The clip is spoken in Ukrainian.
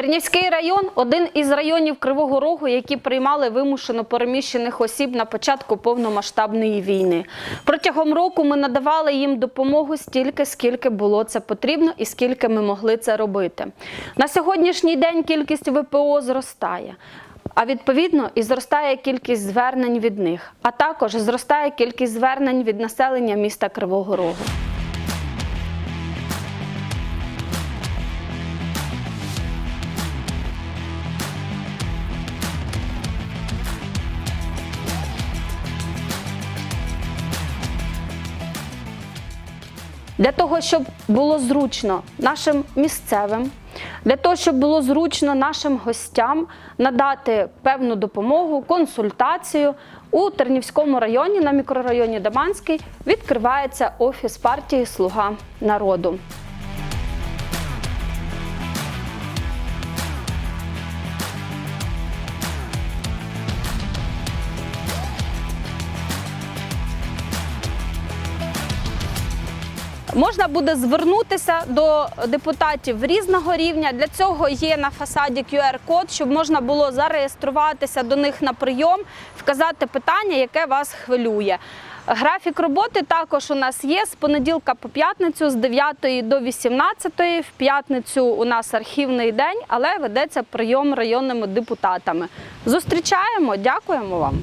Тернівський район один із районів Кривого Рогу, які приймали вимушено переміщених осіб на початку повномасштабної війни. Протягом року ми надавали їм допомогу стільки, скільки було це потрібно і скільки ми могли це робити. На сьогоднішній день кількість ВПО зростає. А відповідно і зростає кількість звернень від них, а також зростає кількість звернень від населення міста Кривого Рогу. Для того, щоб було зручно нашим місцевим, для того, щоб було зручно нашим гостям надати певну допомогу, консультацію у Тернівському районі на мікрорайоні Даманський відкривається офіс партії Слуга народу. Можна буде звернутися до депутатів різного рівня. Для цього є на фасаді QR-код, щоб можна було зареєструватися до них на прийом, вказати питання, яке вас хвилює. Графік роботи також у нас є з понеділка по п'ятницю з 9 до 18. В п'ятницю у нас архівний день, але ведеться прийом районними депутатами. Зустрічаємо, дякуємо вам.